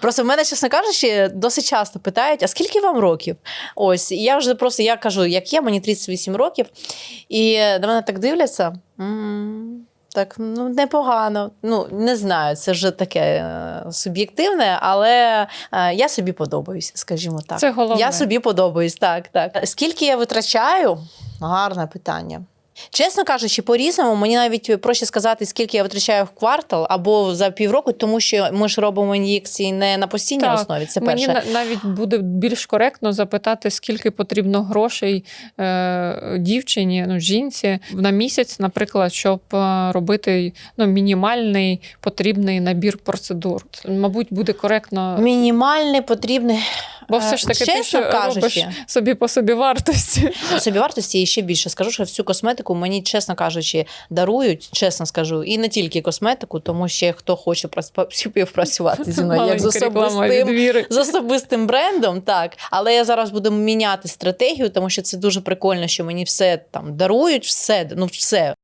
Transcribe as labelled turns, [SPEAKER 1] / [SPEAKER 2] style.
[SPEAKER 1] Просто в мене, чесно кажучи, досить часто питають: а скільки вам років? Ось, і я вже просто я кажу, як є, мені 38 років, і на мене так дивляться. Так, ну непогано. Ну, не знаю, це вже таке е, суб'єктивне, але е, я собі подобаюсь, скажімо так.
[SPEAKER 2] Це головне.
[SPEAKER 1] Я собі подобаюсь, так, так. Скільки я витрачаю? Гарне питання. Чесно кажучи, по-різному, мені навіть проще сказати, скільки я витрачаю в квартал або за півроку, тому що ми ж робимо ін'єкції не на постійній
[SPEAKER 2] Так,
[SPEAKER 1] основі. Це
[SPEAKER 2] Мені
[SPEAKER 1] перше.
[SPEAKER 2] на- навіть буде більш коректно запитати, скільки потрібно грошей е, дівчині, ну, жінці на місяць, наприклад, щоб е, робити ну, мінімальний потрібний набір процедур. Мабуть, буде коректно,
[SPEAKER 1] Мінімальний потрібний.
[SPEAKER 2] Бо все ж
[SPEAKER 1] Е,
[SPEAKER 2] таки ти
[SPEAKER 1] кажучи,
[SPEAKER 2] робиш собі по собі вартості.
[SPEAKER 1] Собі вартості і ще більше скажу, що всю косметику мені, чесно кажучи, дарують, чесно скажу, і не тільки косметику, тому що хто хоче співпрацювати зі мною як з особистим з особистим брендом, так. Але я зараз буду міняти стратегію, тому що це дуже прикольно, що мені все там дарують, все, ну все.